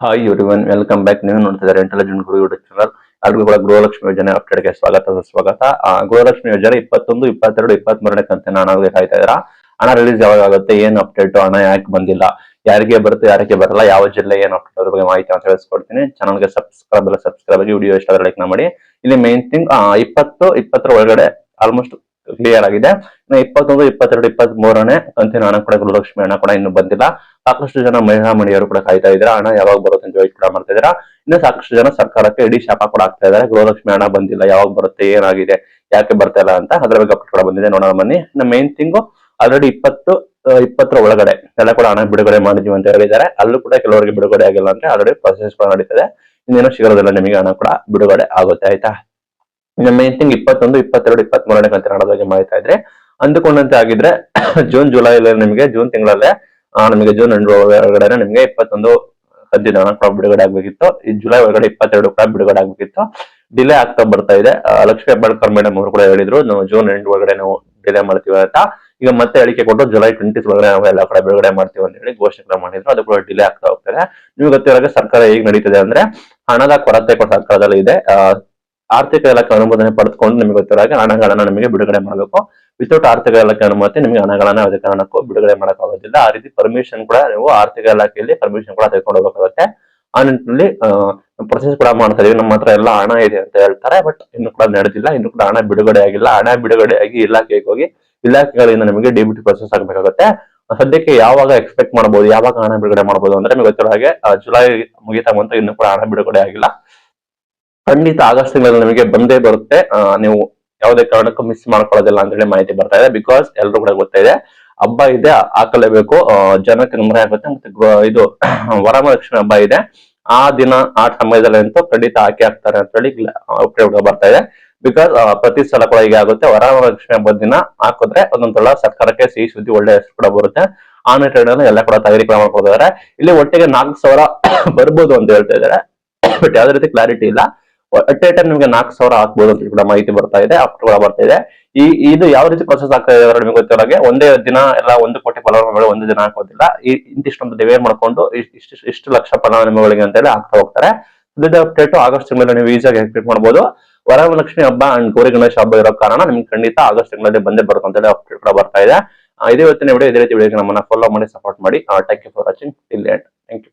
Hi everyone welcome back ನೀವು ನೋಡ್ತಿದ್ದಾರೆ intelligent ಗುರು YouTube channel ಎಲ್ಲರಿಗೂ ಕೂಡ ಗೃಹಲಕ್ಷ್ಮಿ ಯೋಜನೆ ಅಪ್ಡೇಟ್ಗೆ ಸ್ವಾಗತ ಸ್ವಾಗತ ಆ, ಗೃಹಲಕ್ಷ್ಮಿ ಯೋಜನೆ ಇಪ್ಪತ್ತೊಂದು ಇಪ್ಪತ್ತೆರಡು ಇಪ್ಪತ್ತ್ ಮೂರನೇ ನಾನು ಹಣಕ್ಕೆ ಕಾಯ್ತಾ ಇದ್ದೀರಾ? ಹಣ ರಿಲೀಸ್ ಯಾವಾಗ ಆಗುತ್ತೆ ಏನು ಅಪ್ಡೇಟ್ ಹಣ ಯಾಕೆ ಬಂದಿಲ್ಲ ಯಾರಿಗೆ ಬರುತ್ತೆ ಯಾರಿಗೆ ಬರಲ್ಲ ಯಾವ ಜಿಲ್ಲೆ ಏನು ಅಪ್ಡೇಟ್ ಅದ್ರ ಬಗ್ಗೆ ಮಾಹಿತಿ ತಿಳಿಸ್ಕೊಡ್ತೀನಿ. ಚಾನಲ್ಗೆ ಸಬ್ಸ್ಕ್ರೈಬ್ ಎಲ್ಲ ಸಬ್ಸ್ಕ್ರೈಬ್ ಆಗಿ ವಿಡಿಯೋ ಇಷ್ಟ ಲೈಕ್ ಮಾಡಿ. ಇಲ್ಲಿ ಮೇನ್ ಥಿಂಗ್ ಇಪ್ಪತ್ತು ಇಪ್ಪತ್ತರ ಒಳಗಡೆ ಆಲ್ಮೋಸ್ಟ್ ಕ್ಲಿಯರ್ ಆಗಿದೆ. ಇಪ್ಪತ್ತೊಂದು ಇಪ್ಪತ್ತೆರಡು ಇಪ್ಪತ್ತ್ ಮೂರನೇ ಕಂತಿನ ಹಣ ಕೂಡ ಗೃಹಲಕ್ಷ್ಮಿ ಹಣ ಕೂಡ ಇನ್ನು ಬಂದಿಲ್ಲ. ಸಾಕಷ್ಟು ಜನ ಮಹಿಳಾ ಮಣಿಯರು ಕೂಡ ಕಾಯ್ತಾ ಇದ್ದೀರಾ? ಹಣ ಯಾವಾಗ ಬರುತ್ತೆ ಅಂತ ವೇಟ್ ಕೂಡ ಮಾಡ್ತಾ ಇದ್ದೀರಾ? ಇನ್ನು ಸಾಕಷ್ಟು ಜನ ಸರ್ಕಾರಕ್ಕೆ ಇಡೀ ಶಾಪ ಕೂಡ ಆಗ್ತಾ ಇದ್ದಾರೆ. ಗೃಹಲಕ್ಷ್ಮಿ ಹಣ ಬಂದಿಲ್ಲ, ಯಾವಾಗ ಬರುತ್ತೆ, ಏನಾಗಿದೆ, ಯಾಕೆ ಬರ್ತಾ ಇಲ್ಲ ಅಂತ ಅದರ ಬಗ್ಗೆ ಅಪ್ಡೇಟ್ ಕೂಡ ಬಂದಿದೆ. ನೋಡೋಣ ಬನ್ನಿ. ಇನ್ನು ಮೇನ್ ಥಿಂಗು ಆಲ್ರೆಡಿ ಇಪ್ಪತ್ತು ಇಪ್ಪತ್ತರ ಒಳಗಡೆ ಎಲ್ಲ ಕೂಡ ಹಣ ಬಿಡುಗಡೆ ಮಾಡಿದೀವಿ ಅಂತ ಹೇಳಿದ್ದಾರೆ. ಅಲ್ಲೂ ಕೂಡ ಕೆಲವರಿಗೆ ಬಿಡುಗಡೆ ಆಗಿಲ್ಲ ಅಂದ್ರೆ ಆಲ್ರೆಡಿ ಪ್ರೊಸೆಸ್ ಕೂಡ ನಡೀತದೆ. ಇನ್ನೇನು ಶೀಘ್ರದಲ್ಲೇ ನಿಮಗೆ ಹಣ ಕೂಡ ಬಿಡುಗಡೆ ಆಗುತ್ತೆ, ಆಯ್ತಾ? ಇನ್ನು ಮೇನ್ ಥಿಂಗ್ ಇಪ್ಪತ್ತೊಂದು, ಇಪ್ಪತ್ತೆರಡು ಇಪ್ಪತ್ತ್ ಮೂರನೇ ಕಂತಿನ ಹಣದ ಬಗ್ಗೆ ಮಾಡ್ತಾ ಇದ್ರೆ ಅಂದುಕೊಂಡಂತೆ ಆಗಿದ್ರೆ ಜೂನ್ ಜುಲೈ ನಿಮಗೆ ಜೂನ್ ತಿಂಗಳಲ್ಲೇ ನಿಮಗೆ ಜೂನ್ ಎಂಟು ಒಳಗಡೆ ನಿಮಗೆ ಇಪ್ಪತ್ತೊಂದು ಹದಿನಾಲ್ಕು ಕ್ರಾಪ್ ಬಿಡುಗಡೆ ಆಗ್ಬೇಕಿತ್ತು. ಈ ಜುಲೈ ಒಳಗಡೆ ಇಪ್ಪತ್ತೆರಡು ಕ್ರಾಪ್ ಬಿಡುಗಡೆ ಆಗ್ಬೇಕಿತ್ತು. ಡಿಲೇ ಆಗ್ತಾ ಬರ್ತಾ ಇದೆ. ಲಕ್ಷ್ಮೀ ಹೆಬ್ಬಾಳ್ಕರ್ ಮೇಡಮ್ ಅವರು ಕೂಡ ಹೇಳಿದ್ರು, ನಾವು ಜೂನ್ ಎಂಟು ಒಳಗಡೆ ನಾವು ಡಿಲೇ ಮಾಡ್ತೀವಿ ಅಂತ. ಈಗ ಮತ್ತೆ ಹೇಳಿಕೆ ಕೊಟ್ಟು ಜುಲೈ ಟ್ವೆಂಟಿ ಒಳಗಡೆ ನಾವು ಎಲ್ಲ ಕಡೆ ಬಿಡುಗಡೆ ಮಾಡ್ತೀವಿ ಅಂತ ಹೇಳಿ ಘೋಷಣೆ ಮಾಡಿದ್ರು. ಅದು ಕೂಡ ಡಿಲೇ ಆಗ್ತಾ ಹೋಗ್ತದೆ. ನಿಮ್ಗೆ ಗೊತ್ತಿರೋ ಸರ್ಕಾರ ಹೇಗೆ ನಡೀತಿದೆ ಅಂದ್ರೆ ಹಣದ ಕೊರತೆ ಕೂಡ ಸರ್ಕಾರದಲ್ಲಿ ಇದೆ. ಆರ್ಥಿಕ ಇಲಾಖೆ ಅನುಮೋದನೆ ಪಡೆದುಕೊಂಡು ನಿಮಗೆ ಗೊತ್ತಿರೋ ಹಾಗೆ ಹಣಗಳನ್ನ ನಿಮಗೆ ಬಿಡುಗಡೆ ಮಾಡಬೇಕು. ವಿತೌಟ್ ಆರ್ಥಿಕ ಇಲಾಖೆ ಅನುಮತಿ ನಿಮಗೆ ಹಣಗಳನ್ನ ಯಾವುದೇ ಕಾರಣಕ್ಕೂ ಬಿಡುಗಡೆ ಮಾಡೋಕ್ಕಾಗೋದಿಲ್ಲ ಆ ರೀತಿ ಪರ್ಮಿಷನ್ ಕೂಡ ನೀವು ಆರ್ಥಿಕ ಇಲಾಖೆಯಲ್ಲಿ ಪರ್ಮಿಷನ್ ಕೂಡ ತೆಗೆದುಕೊಂಡು ಹೋಗಬೇಕಾಗುತ್ತೆ. ಆ ನಿಟ್ಟಿನಲ್ಲಿ ಪ್ರೊಸೆಸ್ ಕೂಡ ಮಾಡ್ತಾ ಇದೀವಿ. ನಮ್ಮ ಹತ್ರ ಎಲ್ಲ ಹಣ ಇದೆ ಅಂತ ಹೇಳ್ತಾರೆ. ಬಟ್ ಇನ್ನು ಕೂಡ ನಡೆದಿಲ್ಲ. ಇನ್ನು ಕೂಡ ಹಣ ಬಿಡುಗಡೆ ಆಗಿಲ್ಲ. ಹಣ ಬಿಡುಗಡೆ ಆಗಿ ಇಲಾಖೆಗೆ ಹೋಗಿ ಇಲಾಖೆಗಳಿಂದ ನಿಮಗೆ ಡಿಬಿಟಿ ಪ್ರೊಸೆಸ್ ಆಗಬೇಕಾಗುತ್ತೆ. ಸದ್ಯಕ್ಕೆ ಯಾವಾಗ ಎಕ್ಸ್ಪೆಕ್ಟ್ ಮಾಡಬಹುದು ಯಾವಾಗ ಹಣ ಬಿಡುಗಡೆ ಮಾಡಬಹುದು ಅಂದ್ರೆ ನಿಮಗೆ ಗೊತ್ತಿರೋ ಹಾಗೆ ಜುಲೈ ಮುಗಿತಾ ಬಂತು ಇನ್ನು ಕೂಡ ಹಣ ಬಿಡುಗಡೆ ಆಗಿಲ್ಲ. ಖಂಡಿತ ಆಗಸ್ಟ್ ತಿಂಗಳಲ್ಲಿ ನಿಮಗೆ ಬಂದೇ ಬರುತ್ತೆ. ನೀವು ಯಾವುದೇ ಕಾರಣಕ್ಕೂ ಮಿಸ್ ಮಾಡ್ಕೊಳ್ಳೋದಿಲ್ಲ ಅಂತ ಹೇಳಿ ಮಾಹಿತಿ ಬರ್ತಾ ಇದೆ. ಬಿಕಾಸ್ ಎಲ್ರು ಕೂಡ ಗೊತ್ತಿದೆ ಹಬ್ಬ ಇದೆ, ಹಾಕಲೇಬೇಕು. ಜನಕ್ಕೆ ತೊಂದರೆ ಆಗುತ್ತೆ ಮತ್ತೆ ಇದು ವರಮಹಾಲಕ್ಷ್ಮಿ ಹಬ್ಬ ಇದೆ. ಆ ದಿನ, ಆ ಸಮಯದಲ್ಲಿ ಅಂತೂ ಖಂಡಿತ ಹಾಕಿ ಹಾಕ್ತಾರೆ ಅಂತ ಹೇಳಿ ಉಪಯೋಗ ಬರ್ತಾ ಇದೆ. ಬಿಕಾಸ್ ಪ್ರತಿ ಸಲ ಕೂಡ ಹೀಗೆ ಆಗುತ್ತೆ. ವರಮಹಾಲಕ್ಷ್ಮಿ ಹಬ್ಬದ ದಿನ ಹಾಕಿದ್ರೆ ಒಂದೊಂದಲ್ಲ ಸರ್ಕಾರಕ್ಕೆ ಸಿಹಿ ಸುದ್ದಿ ಒಳ್ಳೆ ಹೆಸರು ಕೂಡ ಬರುತ್ತೆ. ಆ ನಿಟ್ಟಿನಲ್ಲಿ ಎಲ್ಲ ಕೂಡ ತಯಾರಿ ಕೂಡ ಮಾಡ್ಕೊಳ್ತಿದ್ದಾರೆ ಇಲ್ಲಿ ಒಟ್ಟಿಗೆ ನಾಲ್ಕು ಸಾವಿರ ಬರ್ಬೋದು ಅಂತ ಹೇಳ್ತಾ ಇದ್ದಾರೆ. ಬಟ್ ಯಾವ್ದೇ ರೀತಿ ಕ್ಲಾರಿಟಿ ಇಲ್ಲ. ಅಟ್ ಎ ನಿಮಗೆ ನಾಲ್ಕು ಸಾವಿರ ಹಾಕ್ಬೋದು ಅಂತ ಕೂಡ ಮಾಹಿತಿ ಬರ್ತಾ ಇದೆ ಕೂಡ ಬರ್ತಾ ಇದೆ. ಈ, ಇದು ಯಾವ ರೀತಿ ಪ್ರೊಸೆಸ್ ಆಗ್ತಾ ಇದೆ ನಿಮ್ಗೆ ನಿಮಗೆ ಗೊತ್ತಿರೋ ಹಾಗೆ ಒಂದೇ ದಿನ ಎಲ್ಲ ಒಂದು ಕೋಟಿ ಫಲಾನುಭವಿಗಳು ಒಂದು ದಿನ ಹಾಕೋದಿಲ್ಲ. ಇಂತಿಷ್ಟೊಂದು ಡಿವೈಡ್ ಮಾಡ್ಕೊಂಡು ಇಷ್ಟ್- ಇಷ್ಟು ಲಕ್ಷ ಫಲಾನುಭವಿಗಳಿಗೆ ಅಂತ ಹೇಳಿ ಹಾಕ್ತಾ ಹೋಗ್ತಾರೆ. ಅಪ್ಡೇಟು ಆಗಸ್ಟ್ ತಿಂಗಳಲ್ಲಿ ನೀವು ಈಸಿಯಾಗಿ ಎಕ್ಸ್ಪೆಕ್ಟ್ ಮಾಡಬಹುದು ವರಮಹಾಲಕ್ಷ್ಮಿ ಹಬ್ಬ ಅಂಡ್ ಗೌರಿ ಗಣೇಶ ಹಬ್ಬ ಇರೋ ಕಾರಣ ನಿಮ್ಗೆ ಖಂಡಿತ ಆಗಸ್ಟ್ ತಿಂಗಳಲ್ಲಿ ಬಂದೇ ಬರುತ್ತೆ ಅಂತ ಹೇಳಿ ಅಪ್ಡೇಟ್ ಕೂಡ ಬರ್ತಾ ಇದೆ. ಇದೇ ಇವತ್ತಿನ ವಿಡಿಯೋ ಇದೇ ರೀತಿ ವಿಡಿಯೋಗೆ ನಮ್ಮನ್ನ ಫಾಲೋ ಮಾಡಿ ಸಪೋರ್ಟ್ ಮಾಡಿ. ಟ್ಯಾಂಕ್ ಯು ಫಾರ್ ವಾಚಿಂಗ್ ಇಲ್ಲಿ ಥ್ಯಾಂಕ್ ಯು